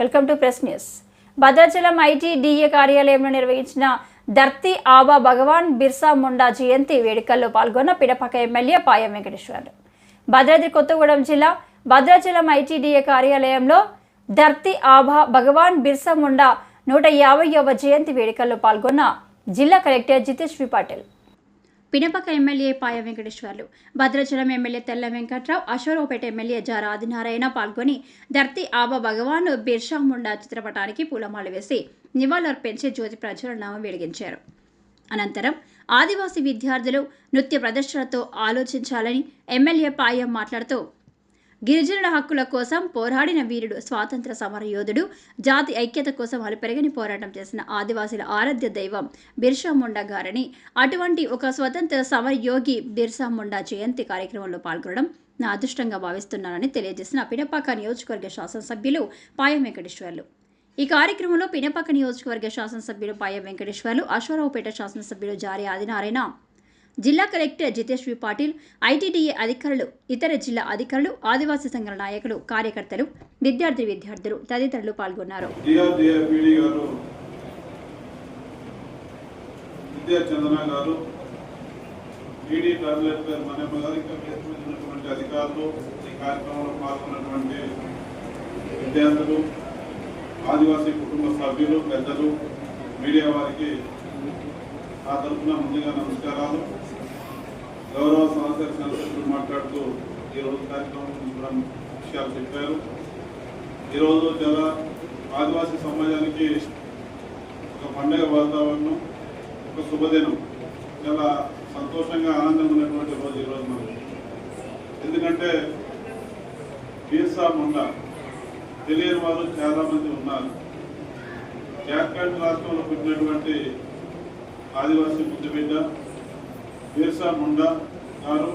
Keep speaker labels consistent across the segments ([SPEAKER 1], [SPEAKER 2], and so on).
[SPEAKER 1] Welcome to press news. Bhadrachalam ITDA కార్యాలయంలో నిర్వహించిన ధర్తి ఆబా భగవాన్ బిర్సా ముండా జయంతి వేడుకల్లో పాల్గొన్న పిడపక ఎమ్మెల్యే పాయం వెంకటేశ్వరరావు. భద్రాద్రి కొత్తగూడెం జిల్లా భద్రాచలం ఐటీడీఏ కార్యాలయంలో ధర్తి ఆభా భగవాన్ బిర్సా ముండా నూట యాభైవ జయంతి వేడుకల్లో పాల్గొన్న జిల్లా collector Jitesh V Patil. Pinapaka MLA Paya Venkateswarlu Bhadrachalam MLA Tella Venkatrao Aswaraopeta MLA జా ఆదినారాయణ పాల్గొని ధర్తి ఆబా భగవాన్ బిర్షా ముండా చిత్రపటానికి పూలమాల వేసి నివాళులర్పించి జ్యోతి ప్రజ్వలన వెలిగించారు. అనంతరం ఆదివాసీ విద్యార్థులు నృత్య ప్రదర్శనతో ఆలోచించాలని ఎమ్మెల్యే పాయం మాట్లాడుతూ గిరిజనుల హక్కుల కోసం పోరాడిన వీరుడు స్వాతంత్ర సమరయోధుడు జాతి ఐక్యత కోసం అలుపెరగని పోరాటం చేసిన ఆదివాసుల ఆరాధ్య దైవం బిర్సా ముండా గారని అటువంటి ఒక స్వతంత్ర సమరయోగి బిర్సా ముండా జయంతి కార్యక్రమంలో పాల్గొనడం నా అదృష్టంగా భావిస్తున్నానని తెలియజేసిన పిడపాక నియోజకవర్గ శాసనసభ్యులు పాయ వెంకటేశ్వర్లు. ఈ కార్యక్రమంలో పినపాక నియోజకవర్గ శాసనసభ్యులు పాయ వెంకటేశ్వర్లు అశ్వరావుపేట శాసనసభ్యులు జారి ఆదినారాయణ జిల్లా collector Jitesh V Patil ITDA అధికారులు ఇతర జిల్లా అధికారులు ఆదివాసీ సంఘాల నాయకులు కార్యకర్తలు విద్యార్థి విద్యార్థులు తదితరులు పాల్గొన్నారు.
[SPEAKER 2] అధికారులు ఈ కార్యక్రమంలో పాల్గొన్నటువంటి విద్యార్థులు ఆదివాసీ కుటుంబ సభ్యులు పెద్దలు మీడియా వారికి ఆ తరఫున ముందుగా నమస్కారాలు. గౌరవ సమాచార సంస్థలు మాట్లాడుతూ ఈరోజు కార్యక్రమం కూడా విషయాలు చెప్పారు. ఈరోజు చాలా ఆదివాసీ సమాజానికి ఒక పండగ వాతావరణం ఒక శుభదినం. చాలా సంతోషంగా ఆనందంగా ఉన్నటువంటి రోజు ఈరోజు మనం ఎందుకంటే బీర్సా ముండా తెలియని వారు చాలామంది ఉన్నారు. జార్ఖండ్ రాష్ట్రంలో పుట్టినటువంటి ఆదివాసీ ముద్దుబిడ్డ బీర్సా ముండా గారు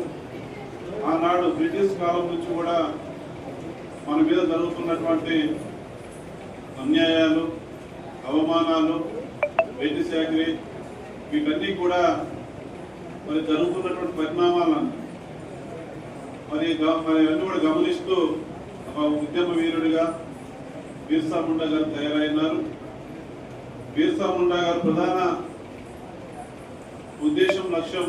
[SPEAKER 2] ఆనాడు బ్రిటిష్ కాలం నుంచి కూడా మన మీద జరుగుతున్నటువంటి అన్యాయాలు అవమానాలు వెట్టి శాఖరి వీటన్నీ కూడా మరి జరుగుతున్నటువంటి పరిణామాలను మరి గ- మరి అన్నీ కూడా గమనిస్తూ ఒక ఉద్యమ వీరుడిగా బీర్సా ముండా గారు తయారైనారు. బీర్సా ముండా గారు ప్రధాన ఉద్దేశం లక్ష్యం